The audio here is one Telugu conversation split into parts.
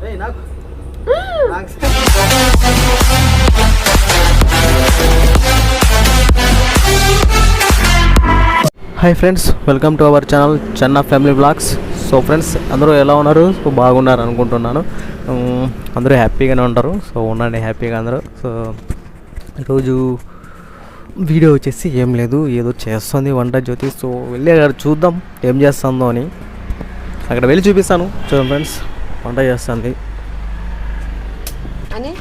Hi friends welcome to our channel Chenna family blogs so friends అందరూ ఎలా ఉన్నారు? సో బాగున్నారు అనుకుంటున్నాను. అందరూ హ్యాపీగానే ఉంటారు. సో ఉండండి హ్యాపీగా అందరూ. సో ఈరోజు వీడియో వచ్చేసి ఏం లేదు ఏదో చేస్తుంది వంట జ్యోతి. సో వెళ్ళి అక్కడ చూద్దాం ఏం చేస్తుందో అని. అక్కడ వెళ్ళి చూపిస్తాను. చూడండి ఫ్రెండ్స్ వంట చేస్తుంది. అని?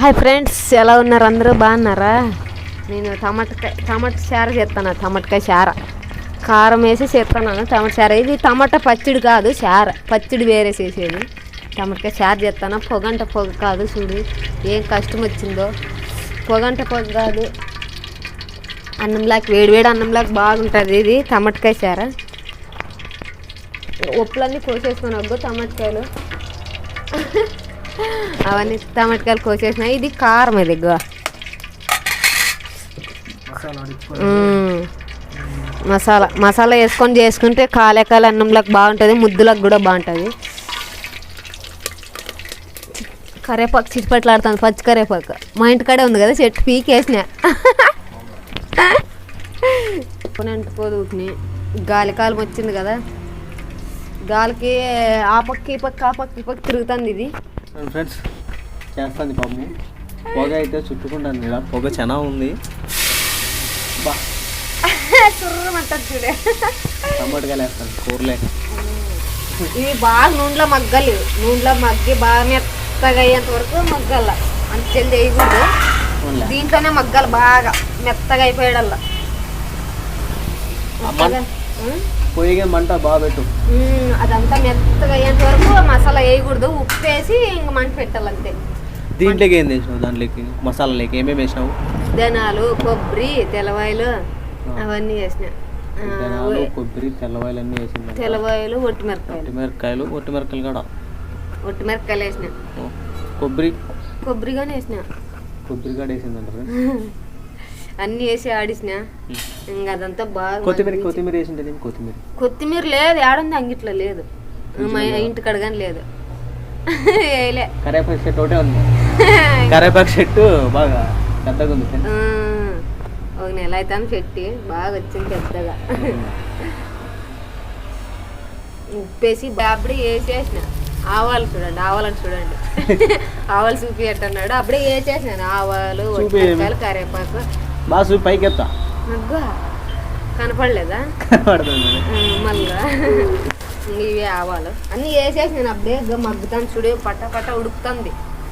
హాయ్ ఫ్రెండ్స్ ఎలా ఉన్నారు? అందరూ బాగున్నారా? నేను టమాటకాయ టమాటా చార చేస్తాను టమాటకాయ చార. కారం వేసి చేస్తున్నాను టమాటా చార. ఇది టమాటా పచ్చడి కాదు చార. పచ్చడి వేరే చేసేది. టమాటకాయ చార చేస్తాను. పొగంట పొగ కాదు చూడు ఏం కష్టం వచ్చిందో. పొగంట పొగ కాదు. అన్నంలాకి వేడి వేడి అన్నంలాకి బాగుంటుంది ఇది టమాటకాయ చార. ఉప్పులన్నీ కోసేసుకొని వద్దు టమాటకాయలు అవన్నీ టమాటకాయలు కోసేసిన. ఇది కారం ఇది. మసాలా మసాలా వేసుకొని చేసుకుంటే కాలేకాల అన్నంలోకి బాగుంటుంది ముద్దులకు కూడా బాగుంటుంది. కరేపాకు చిటిపట్లాడుతుంది పచ్చి కరేపాకు. మా ఇంటికాడే ఉంది కదా చెట్టు పీకేసిన. అంటుకోదు గాలి కాలం వచ్చింది కదా. గాలికి ఆ పక్క ఈ పక్క ఆ పక్క ఈ పక్క తిరుగుతుంది ఇది. ఫ్రెండ్స్ చేస్తుంది పాపము పొగ అయితే చుట్టుకుంటుంది ఇలా పొగ చాలా ఉంది. బా. చూడే. టమాటకాయలు వేస్తాను కూరలే. ఇవి బాగా నూనెలో మగ్గాలి. నూనెలో మగ్గి బాగా మెత్తగా అయ్యేంత వరకు మగ్గాల. అంత జల్ది వేయకూడదు. దీంట్లోనే మగ్గాలి బాగా. మెత్తగా అయిపోయాడల్లా? పొయ్యిగా మంట బాగా పెట్టు. అదంతా మెత్తగా అయ్యేంత వరకు మసాలా వేయకూడదు. ఉప్పు వేసి ఇంక మంట పెట్టాలి అంతే దీంట్లోకి ఏం వేసినావు దాంట్లోకి? మసాలాలోకి ఏమేమి వేసినావు? ధనాలు కొబ్బరి తెల్లవాయలు అవన్నీ వేసిన. కొబ్బరి తెల్లవాయలు అన్నీ వేసింది తెల్లవాయలు ఒట్టి మిరపకాయలు. ఒట్టిమిరపకాయలు ఒట్టిమిరపకాయలు కూడా? ఒట్టి మిరపకాయలు వేసిన. ఓ, కొబ్బరి. కొబ్బరిగానే వేసిన. కొబ్బరి కూడా వేసిందంట friends. అన్నీ వేసి ఆడిసిన. ఇంకా అదంతా బాగా కొత్తిమీర కొత్తిమీర వేసింటే కొత్తిమీర. కొత్తిమీర లేదు ఏడుంది అంగిట్లో లేదు. మా ఇంటి కడగాని లేదు. వేయలే. కరేపాకు చెట్టు ఒకటే ఉంది. కరేపాకు చెట్టు బాగా పెద్దగా ఉంది ఒక నెల అయితే పెట్టి బాగా వచ్చింది పెద్దగా. ఉప్పేసి అప్పుడే వేసేసిన. ఆవాలు చూడండి ఆవాలని చూడండి. ఆవాలు చూపి అన్నాడు అప్పుడే వేసేసినాను. ఆవాలు చూపి. చూపి పైకి ఎత్తా కనపడలేదా? మళ్ళా. ఇవి ఆవాలు. అన్నీ వేసేసి నేను అప్పుడే ఇగో మగ్గుతాను చూడు పట్ట పట్ట ఉడుకుతుంది.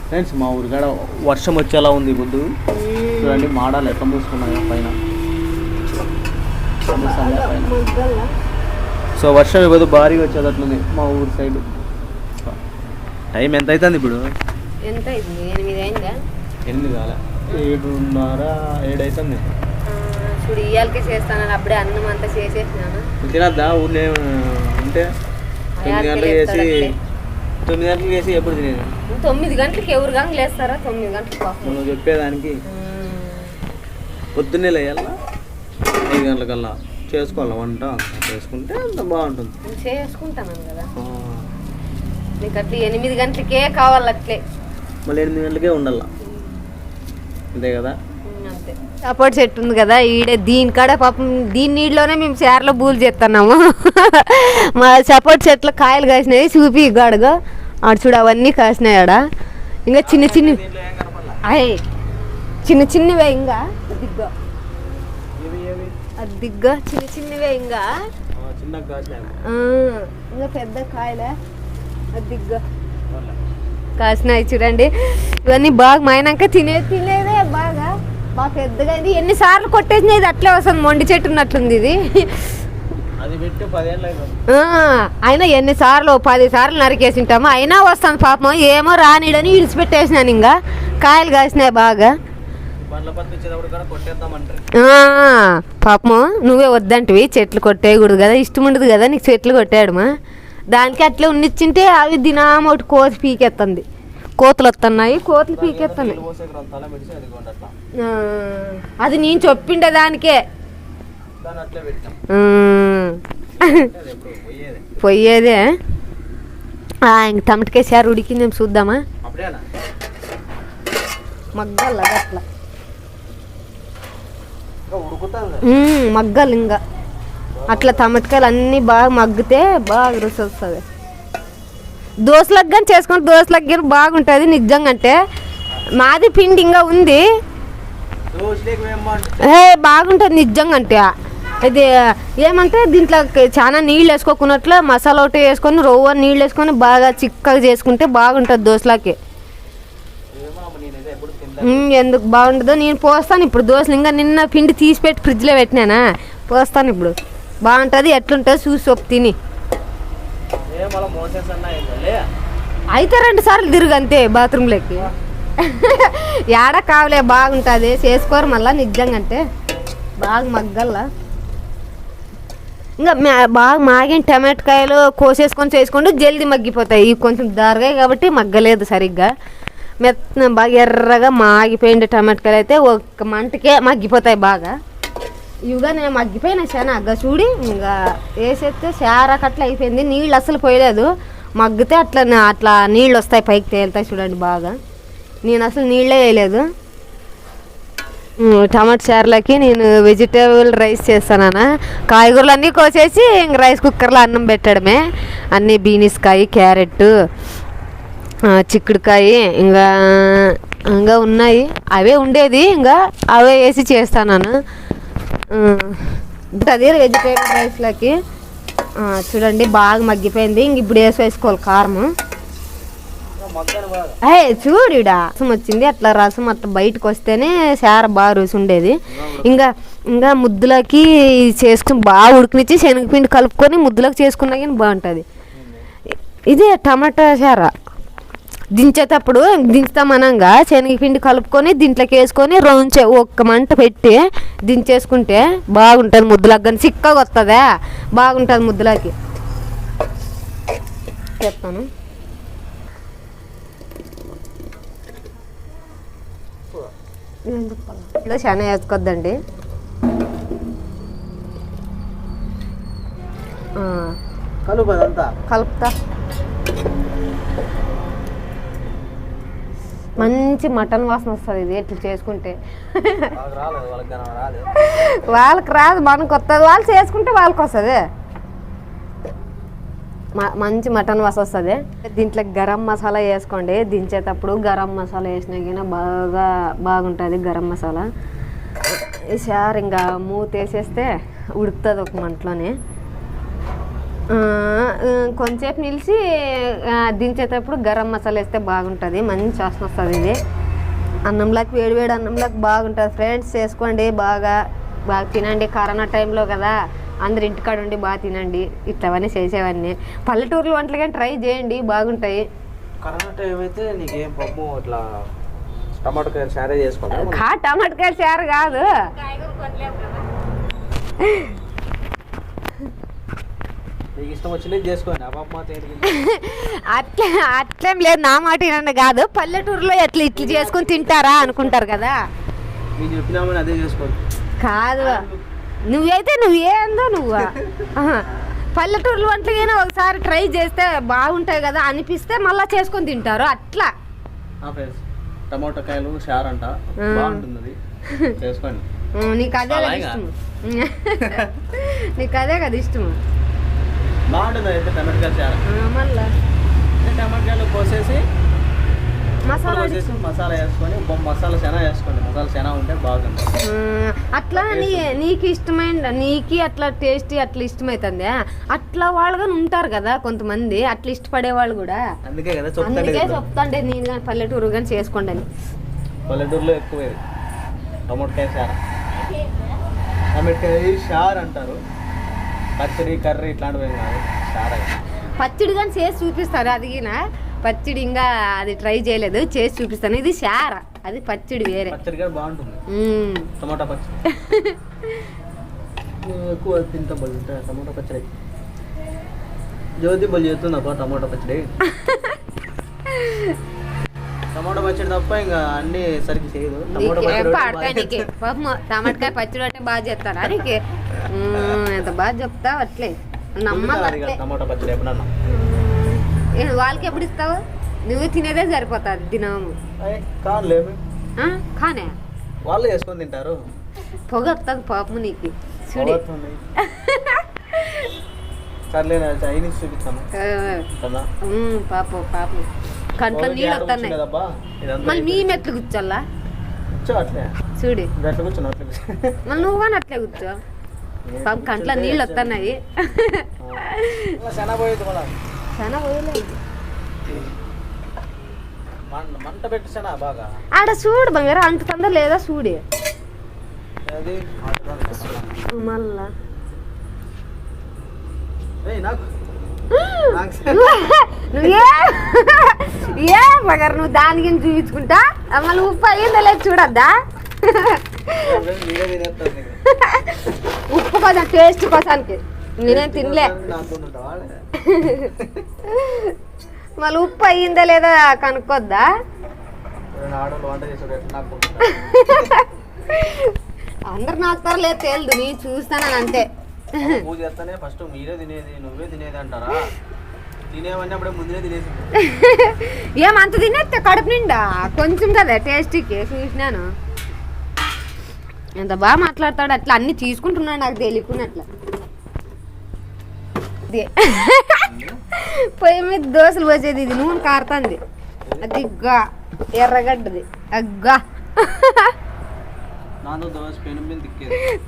ఫ్రెండ్స్ మా ఊరి కాడ వర్షం వచ్చేలా ఉంది పొద్దు చూడండి మాడాలు ఎట్లా మూసుకున్నాయో పైన. సో వర్షం ఇవ్వదు భారీగా వచ్చేటట్లుంది మా ఊరి సైడ్. టైం ఎంత అవుతుంది ఇప్పుడు? ఎంత ఎనిమిది అయిందా? ఎనిమిది కాలే. ఏడున్నర ఏడు అవుతుంది ఆ, చూడు ఇయ్యాలకే చేస్తాను అప్పుడే అన్నం అంతా చేసేసినాను? తినద్దా ఊళ్ళో ఉంటే తొమ్మిది గంటలకు అట్లే. తొమ్మిది గంటలకు వేసి ఎప్పుడు తినేది? తొమ్మిది గంటలకి ఎవరు కానీ లేస్తారా? తొమ్మిది గంటలకు. మనం చెప్పేదానికి. పొద్దున్నే లేయాలా? ఐదు గంటలకల్లా. చేసుకోవాలి వంట? చేసుకుంటే అంత బాగుంటుంది. చేసుకుంటాను కదా. నీకు అట్లా ఎనిమిది గంటలకే కావాలి అట్లే మళ్ళీ ఎనిమిది గంటలకే ఉండాల అంతే కదా? అంతే. సపోర్ట్ చెట్టు ఉంది కదా ఈడే దీని కాడ పాపం దీని నీళ్ళలోనే మేము చేరలో బూలు చేస్తున్నాము మా సపోర్ట్ చెట్లు కాయలు కాసినాయి చూపి గడుగు ఆడు చూడు అవన్నీ కాసినాయి ఆడ. ఇంకా చిన్న చిన్న అయ్యి చిన్న చిన్నవే ఇంకా. దిగ్గా అది దిగ్గా చిన్న చిన్నవే ఇంకా. చిన్న ఆ, ఇంకా పెద్ద కాయలే. అది దిగ్గా కాసినాయి చూడండి. ఇవన్నీ బాగా మైనాక తినే తినేదే పెద్దగా అయింది. ఎన్నిసార్లు కొట్టేసినాయి ఇది అట్లే వస్తుంది. మొండి చెట్టు ఉన్నట్లుంది ఇది. అయినా ఎన్నిసార్లు పది సార్లు నరికేసి ఉంటాము అయినా వస్తుంది పాపం. ఏమో రానిడని ఇడిచిపెట్టేసినాను ఇంకా. కాయలు కాసినాయి బాగా. పాపము నువ్వే వద్దంటివి. చెట్లు కొట్టేయకూడదు కదా. ఇష్టం ఉండదు కదా నీకు చెట్లు కొట్టాడమా దానికి అట్లే ఉన్నిచ్చింటే అవి దినామ ఒకటి కోతి పీకెత్తుంది. కోతులు వస్తున్నాయి కోతులు పీకెత్తున్నాయి అది నేను చెప్పిండే దానికే. పోయేదే. ఇంక టమటకాయ సారు ఉడికిందేం చూద్దామా? మగ్గాలి అట్లా. మగ్గాలి ఇంకా. అట్లా తమటికాయలు అన్నీ బాగా మగ్గితే బాగా రుచి వస్తుంది. దోశలకు కానీ చేసుకుంటే దోశలకు కానీ బాగుంటుంది నిజంగా అంటే. మాది పిండి ఇంకా ఉంది. ఏ బాగుంటుంది నిజంగా అంటే. ఇది ఏమంటే దీంట్లో చాలా నీళ్ళు వేసుకోకున్నట్లు మసాలా ఒకటి వేసుకొని రవ్వ నీళ్ళు వేసుకొని బాగా చిక్కగా చేసుకుంటే బాగుంటుంది దోశలకి ఎందుకు బాగుంటుందో నేను పోస్తాను ఇప్పుడు దోశలు ఇంకా నిన్న పిండి తీసి పెట్టి ఫ్రిడ్జ్లో పెట్టినానా? పోస్తాను ఇప్పుడు. బాగుంటుంది ఎట్లుంటుంది చూసి తిని ఏ మళ్ళీ మోసెస్ అన్నా ఏంటలే అయితే రెండు సార్లు తిరుగు అంతే బాత్రూంలోకి ఏడ కావలే బాగుంటుంది. చేసుకోరు మళ్ళా నిజంగా అంటే. బాగా మగ్గల్లా. ఇంకా మా- బాగా మాగిన టమాటకాయలు కోసేసుకొని చేసుకుంటే జల్దీ మగ్గిపోతాయి. ఇవి కొంచెం దారగా కాబట్టి మగ్గలేదు సరిగ్గా. మెత్త బాగా ఎర్రగా మాగిపోయిన టమాటకాయలు అయితే ఒక్క మంటకే మగ్గిపోతాయి బాగా. ఇవిగా నేను మగ్గిపోయిన చాలా అగ్గ చూడి ఇంకా వేసేస్తే శారకు కట్ల అయిపోయింది నీళ్ళు అసలు పోయలేదు. మగ్గితే అట్లా అట్లా నీళ్ళు వస్తాయి పైకి తేలుతాయి చూడండి బాగా. నేను అసలు నీళ్ళే వేయలేదు. టమాట టమాటా చారులకి నేను వెజిటేబుల్ రైస్ చేస్తానా కాయగూరలు అన్నీ కోసేసి ఇంక రైస్ కుక్కర్లో అన్నం పెట్టడమే. అన్నీ బీనీస్ కాయ క్యారెట్ చిక్కుడుకాయ ఇంకా ఇంకా ఉన్నాయి. అవే ఉండేది ఇంకా అవే వేసి చేస్తాను అదే వెజిటేబుల్ రైస్లోకి చూడండి బాగా మగ్గిపోయింది. ఇంక ఇప్పుడు వేసి వేసుకోవాలి కారం మగ్గను ఏ చూడుడా రసం వచ్చింది. అట్లా రసం అట్లా బయటకు వస్తేనే సార బాగా రుచి ఉండేది. ఇంకా ఇంకా ముద్దులకి చేసుకుని బాగా ఉడికినిచ్చి శనగపిండి కలుపుకొని ముద్దులకు చేసుకున్నా కానీ బాగుంటుంది. ఇదే టమాటా చార. దించేటప్పుడు దించుతామనంగా శనగపిండి కలుపుకొని దీంట్లోకి వేసుకొని రౌండ్ ఒక్క మంట పెట్టి దించేసుకుంటే బాగుంటుంది ముద్దులకు కానీ చిక్కగా వస్తుందా? బాగుంటుంది ముద్దులకి. చెప్తాను. ఇందులో చాలా వేసుకోద్దండి. కలుపుతా. మంచి మటన్ వాసన వస్తుంది ఇది ఇట్లా చేసుకుంటే. వాళ్ళకి రాదు మనకు వస్తుంది వాళ్ళు చేసుకుంటే వాళ్ళకి వస్తుంది. మంచి మటన్ వాసన వస్తుంది. దీంట్లో గరం మసాలా వేసుకోండి దించేటప్పుడు గరం మసాలా వేసినా కానీ బాగా బాగుంటుంది గరం మసాలా. ఈసారి ఇంకా మూత వేసేస్తే ఉడుకుతుంది ఒక మంటలోనే. కొంచెంసేపు నిలిచి దించేటప్పుడు గరం మసాలా వేస్తే బాగుంటుంది. మంచి వాసన వస్తుంది ఇది. అన్నంలోకి వేడి వేడి అన్నంలోకి బాగుంటుంది ఫ్రెండ్స్. చేసుకోండి బాగా. బాగా తినండి. కరోనా టైంలో కదా అందరు ఇంటికాడ ఉండి బాగా తినండి. ఇట్లవన్నీ చేసేవన్నీ. పల్లెటూరులో వంటలు కానీ ట్రై చేయండి. బాగుంటాయి. కరోనా టైం అయితే నీకేం పప్పు ఇట్లా చారు కాదు. నీకు ఇష్టం చేసుకోండి? అట్లా అట్లేం లేదు. నా మాట వినండి కాదు. పల్లెటూరులో ఎట్లా ఇట్లా చేసుకొని తింటారా అనుకుంటారు కదా? మీకు చెప్పినామని అదే చేసుకోండి. కాదు. నువ్వైతే నువ్వేందో నువ్వు. ఆహా. పల్లెటూరు వంటలకైనా ఒకసారి ట్రై చేస్తే బాగుంటాయి కదా అనిపిస్తే మళ్ళీ చేసుకొని తింటారు. అట్లా. టమాటో కాయలు షార్ అంట. బాగుంటుంది. చేసుకోండి. నీకు అదే కదా? ఇష్టము. నీకు అదే కదా ఇష్టము. బాగుంటుంది అయితే టమాటో కాయలు షార్ ఆ, మళ్ళా. కోసేసి మసాలా కోసేసి మసాలా వేసుకొని బొమ్మ మసాలా శనా వేసుకోండి. మసాలా శనా ఉంటే బాగుంటుంది. ఆ, అట్లా నీ నీకు ఇష్టమైన నీకు అట్లా టేస్ట్ అట్లా ఇష్టమవుతుంది అట్లా వాళ్ళు కానీ ఉంటారు కదా కొంతమంది అట్లా ఇష్టపడే వాళ్ళు కూడా. అందుకే కదా చెప్తాండి అందుకే కదా. చెప్తాండే నేను కానీ పల్లెటూరు కానీ చేసుకోండి అని. పల్లెటూరులో ఎక్కువ. టమాటకాయ షార్ టమాటకాయ షార్ అంటారు. పచ్చడి కర్రీ ఇట్లాంటివి కాదు. షార్. పచ్చడి కానీ చేసి చూపిస్తారు అది గిన పచ్చడి ఇంకా అది ట్రై చేయలేదు. చేసి చూపిస్తాను. ఇది శార అది పచ్చడి వేరే. పచ్చడి కూడా బాగుంటుంది. టమాటా పచ్చడి. ఎక్కువ తింటా టమాటా పచ్చడి. జ్యోతి బలి చేస్తుంది టమాటా పచ్చడి. టమాటా పచ్చడి తప్ప ఇంకా అన్ని సరికి చేయదు. పాపం టమాటకాయ పచ్చడి అంటే బాగా చేస్తారా నీకు? ఎంత బాగా చెప్తావు అట్లే. టమాటా పచ్చడి ఎప్పుడన్నా. ఏ, వాళ్ళకి ఎప్పుడు ఇస్తావు? నువ్వు తినేదే సరిపోతుంది దినము? కానే? వాళ్ళు చేసుకొని తింటారు. పొగ వస్తుంది పాపము నీకు. చూడి. సర్లే నా చైనీస్ చూపిస్తాను. ఆ, కదా? ఉమ్, పాపం పాపం. కంట్లో నీళ్ళు వస్తున్నాయి మళ్ళీ మీ మెట్లు కూర్చోాలా కూర్చో అట్లే. చూడు. మళ్ళీ నువ్వు కానీ అట్లే కూర్చో. పాపం కంట్లో నీళ్ళు వస్తున్నాయి ఆడ చూడు బంగారు అంటుతుందా లేదా చూడు. అది మళ్ళా. ఏయ్ నాకు నాకు నువ్వే ఏ బంగారు నువ్వు దానికి చూపించుకుంటా? మళ్ళీ ఉప్పు అయ్యిందా లేదు చూడద్దా? నీకు. ఉప్పు కోసం టేస్ట్ కోసానికి. నేనేం తినలే? మళ్ళీ ఉప్పు అయ్యిందా లేదా కనుక్కోద్దా? నాకు అందరు నాకుతారో లేదు తేలదు నేను చూస్తాను అంతే. ఫస్ట్ మీరే తినేది నువ్వే తినేది అంటారా తినేవన్నీ అప్పుడే ముందే తినేసి ఏమంత తినేస్తే కడుపు నిండా? కొంచెం కదా టేస్ట్కి చూసినాను. ఎంత బాగా మాట్లాడతాడు అట్లా అన్ని తీసుకుంటున్నాడు నాకు తెలియకుండా అట్లా. పొయ్యి మీద దోశలు పోసేది ఇది నూనె కారుతుంది. అది గా ఎర్రగడ్డది. అగ్గా.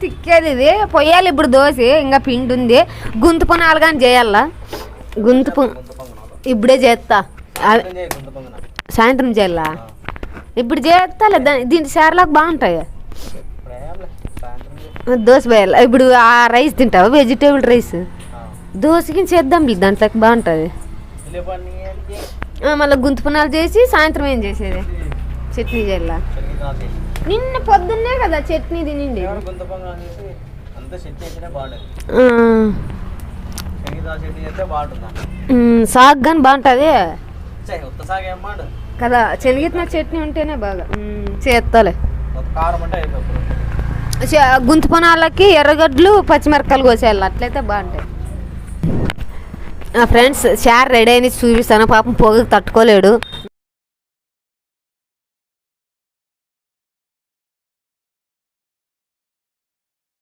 తిక్కేది. ఇది. పొయ్యాలి ఇప్పుడు దోశ ఇంకా పిండి ఉంది. గుంత పొనాలు కానీ చేయాలా? గుంత ఇప్పుడే చేస్తా. సాయంత్రం చేయాలా? ఇప్పుడు చేస్తా లేదా దీని సార్లకు బాగుంటాయి. దోశ వేయాలి? ఇప్పుడు ఆ రైస్ తింటావా? Vegetable rice. దోశకి చేద్దాం దాంట్లోకి బాగుంటుంది? మళ్ళీ గుంత పొనాలు చేసి సాయంత్రం ఏం చేసేది? చట్నీ చేయాలా. నిన్న పొద్దున్నే కదా చట్నీ తినిండి సాగు కానీ బాగుంటుంది. కదా శనగిత్తిన చట్నీ ఉంటేనే బాగా. చేస్తాలే గుంత పొనాలకి ఎర్రగడ్డలు పచ్చిమిరపకాయలు కోసేయాలి. అట్లయితే బాగుంటాయి. ఫ్రెండ్స్ చార్ రెడీ అయిన చూపిస్తాను. పాపం పొగకు తట్టుకోలేడు.